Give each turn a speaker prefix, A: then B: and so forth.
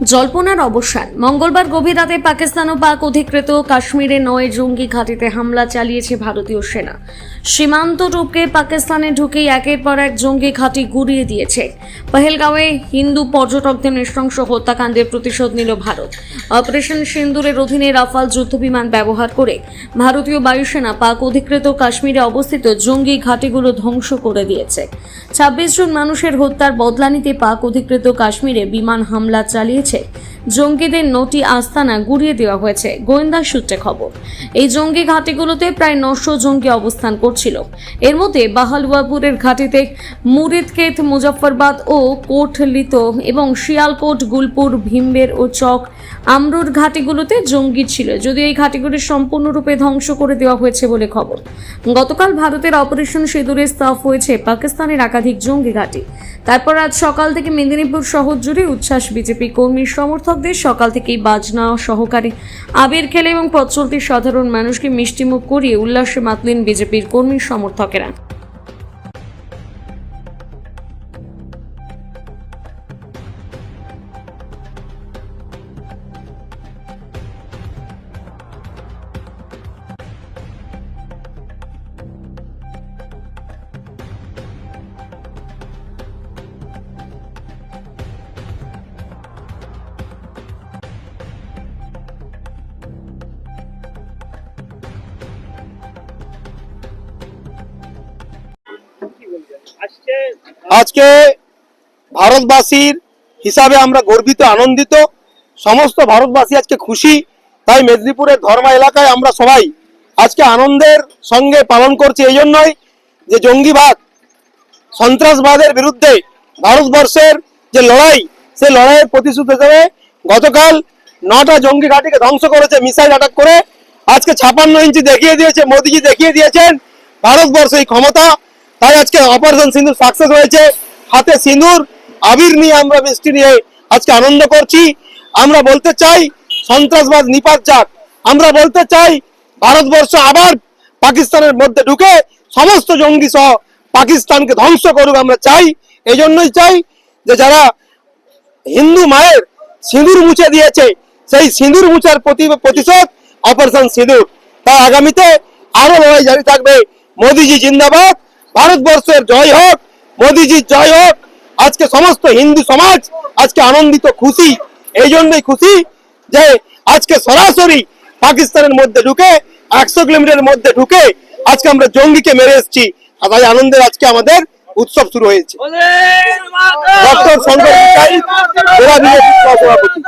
A: জল্পনার অবসান। মঙ্গলবার গভীর রাতে পাকিস্তান ও পাক অধিকৃত কাশ্মীরে নয় জঙ্গি ঘাঁটিতে হামলা চালিয়েছে ভারতীয় সেনা। সীমান্ত টপকে পাকিস্তানে ঢুকেই একের পর এক জঙ্গি ঘাঁটি গুড়িয়ে দিয়েছে। পহেলগাঁওয়ে হিন্দু পর্যটকদের নৃশংস হত্যাকাণ্ডের প্রতিশোধ নিল ভারত। অপারেশন সিন্দুরের অধীনে রাফাল যুদ্ধবিমান ব্যবহার করে ভারতীয় বায়ুসেনা পাক অধিকৃত কাশ্মীরে অবস্থিত জঙ্গি ঘাঁটিগুলো ধ্বংস করে দিয়েছে। ছাব্বিশ জন মানুষের হত্যার বদলা নিতে পাক অধিকৃত কাশ্মীরে বিমান হামলা চালিয়েছে জঙ্গিদের নটি আস্তানা গুড়িয়ে দেওয়া হয়েছে। গোয়েন্দা সূত্রে খবর, এই জঙ্গি ঘাঁটিগুলোতে প্রায় নশো জঙ্গি অবস্থান করছিল। এর মধ্যে বাহালুয়াপুরের ঘাঁটিতে মুরিদকেত, মুজফ্ফরবাদ ও কোটলিত এবং শিয়ালকোট, গুলপুর, ভীমবের ও চক আমরুর ঘাঁটিগুলোতে জঙ্গি ছিল, যদিও এই ঘাঁটিগুলি সম্পূর্ণরূপে ধ্বংস করে দেওয়া হয়েছে বলে খবর। গতকাল ভারতের অপারেশন সিঁদুরে স্টাফ হয়েছে পাকিস্তানের একাধিক জঙ্গি ঘাঁটি। তারপর আজ সকাল থেকে মেদিনীপুর শহর জুড়ে উচ্ছ্বাস বিজেপি কর্মী সমর্থকদের সকাল থেকেই বাজনা, সহকারে আবির খেলে এবং পথ সাধারণ মানুষকে মিষ্টিমুখ করিয়ে উল্লাসে মাতলেন বিজেপির কর্মী সমর্থকেরা।
B: আজকে
C: ভারতবাসীর হিসাবে আমরা গর্বিত, আনন্দিত। সমস্ত ভারতবাসী আজকে খুশি। তাই মেদিনীপুরের ধর্মা এলাকায় আমরা সবাই আজকে আনন্দের সঙ্গে পালন করছি। এই জন্যই যে জঙ্গিবাদ, সন্ত্রাসবাদের বিরুদ্ধে ভারতবর্ষের যে লড়াই সেই লড়াইয়ের প্রতিশোধ হিসেবে গতকাল নটা জঙ্গি ঘাটিকে ধ্বংস করেছে, মিসাইল অ্যাটাক করে। আজকে ছাপান্ন ইঞ্চি দেখিয়ে দিয়েছে, মোদিজি দেখিয়ে দিয়েছেন ভারতবর্ষ এই ক্ষমতা। তাই আজকে অপারেশন সিঁদুর সাকসেস হয়েছে। হাতে সিঁদুর, আবির নিয়ে আমরা মিষ্টি নিয়ে আজকে আনন্দ করছি। আমরা বলতে চাই সন্ত্রাসবাদ নিপাত যাক। আমরা বলতে চাই, ভারতবর্ষ আবার পাকিস্তানের মধ্যে ঢুকে সমস্ত জঙ্গি সহ পাকিস্তানকে ধ্বংস করুক আমরা চাই। এই জন্যই চাই যে যারা হিন্দু মায়ের সিঁদুর মুছে দিয়েছে, সেই সিঁদুর মুছার প্রতি প্রতিশোধ অপারেশন সিঁদুর তাই আগামীতে আরও লড়াই জারি থাকবে। মোদিজি জিন্দাবাদ। ভারতবর্ষের জয় হোক মোদিজির জয় হোক আজকে সমস্ত হিন্দু সমাজ আজকে আনন্দিত খুশি। এই জন্যই খুশি যে আজকে সরাসরি পাকিস্তানের মধ্যে ঢুকে একশো কিলোমিটারের মধ্যে ঢুকে আজকে আমরা জঙ্গিকে মেরে এসেছি। আর তাই আনন্দের আজকে আমাদের উৎসব শুরু হয়েছে। ডক্টর শঙ্কর সভাপতি